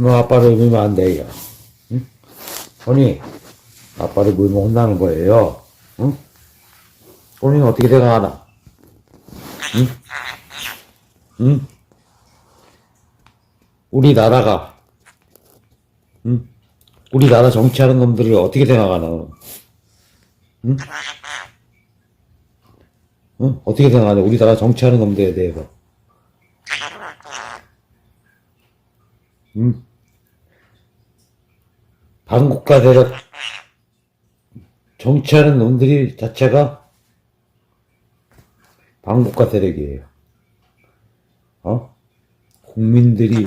너 아빠를 물면 안 돼요. 응? 언니, 아빠를 물면 혼나는 거예요. 응? 본인은 어떻게 생각하나? 응? 응? 우리나라가, 응? 우리나라 정치하는 놈들을 어떻게 생각하나? 응? 응? 어떻게 생각하냐? 우리나라 정치하는 놈들에 대해서. 응? 반국가 세력, 정치하는 놈들이 자체가 반국가 세력이에요. 어? 국민들이,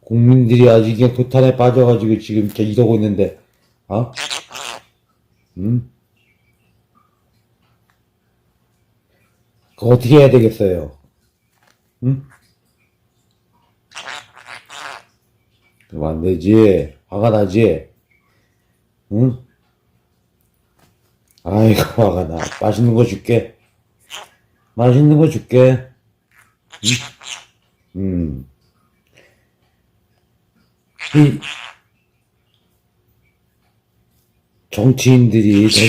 국민들이 아직 그냥 도탄에 빠져가지고 지금 이렇게 이러고 있는데, 어? 음? 그거 어떻게 해야 되겠어요? 응? 그럼 안 되지. 화가 나지? 응? 아이고, 화가 나. 맛있는 거 줄게. 맛있는 거 줄게. 응? 음. 이, 정치인들이, 저,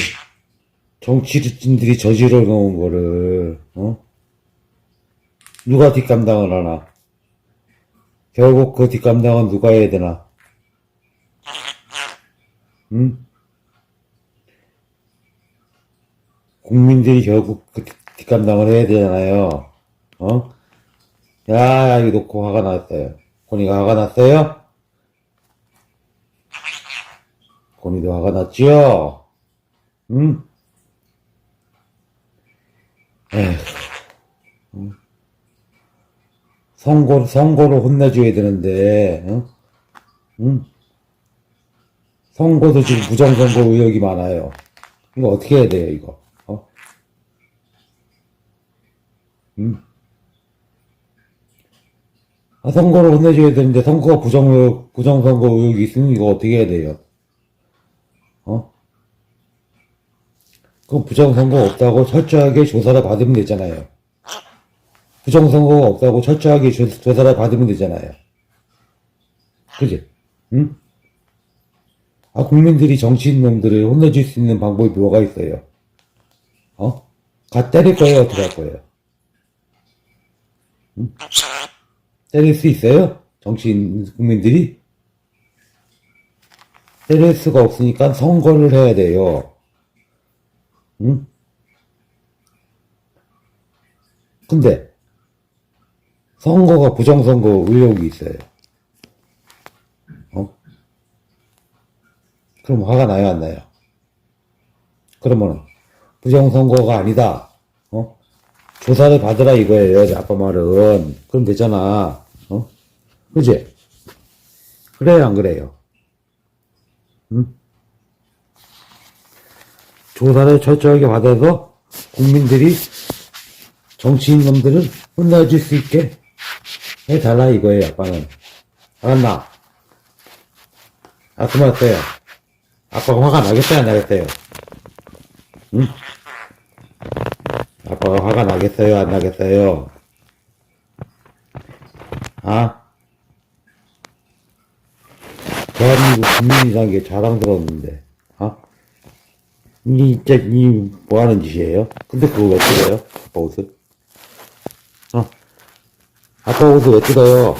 정치인들이 저지러 놓은 거를, 어? 누가 뒷감당을 하나? 결국 그 뒷감당은 누가 해야 되나? 응? 국민들이 결국 그 뒷- 뒷감당을 해야 되잖아요. 어? 야, 이거 놓고 화가 났어요. 고니가 화가 났어요? 고니도 화가 났지요? 응? 에휴. 응? 선거, 선거로 혼내줘야 되는데, 응? 응? 선거도 지금 부정선거 의혹이 많아요. 이거 어떻게 해야 돼요, 이거? 어? 응? 아, 선거를 혼내줘야 되는데, 선거가 부정, 부정선거 의혹이 있으면 이거 어떻게 해야 돼요? 어? 그 부정선거 없다고 철저하게 조사를 받으면 되잖아요. 부정선거가 없다고 철저하게 조, 조사를 받으면 되잖아요. 그지? 응? 아, 국민들이 정치인 놈들을 혼내줄 수 있는 방법이 뭐가 있어요? 어? 가 때릴 거예요? 어떻게 할 거예요? 응? 때릴 수 있어요? 정치인, 국민들이? 때릴 수가 없으니까 선거를 해야 돼요. 응? 근데, 선거가 부정선거 의혹이 있어요. 그럼 화가 나요, 안 나요? 그러면, 부정선거가 아니다. 어? 조사를 받으라 이거예요, 아빠 말은. 그럼 되잖아. 어? 그지? 그래요, 안 그래요? 응? 조사를 철저하게 받아서 국민들이 정치인 놈들을 혼내줄 수 있게 해달라 이거예요, 아빠는. 알았나? 아, 그만 했어요. 아빠가 화가 나겠어요, 안 나겠어요? 응? 아빠가 화가 나겠어요, 안 나겠어요? 아? 대한민국 국민이라는 게 자랑스러웠는데, 아? 이, 진짜, 이, 뭐 하는 짓이에요? 근데 그거 왜 뜯어요? 아빠 옷을? 어? 아빠 옷을 왜 뜯어요?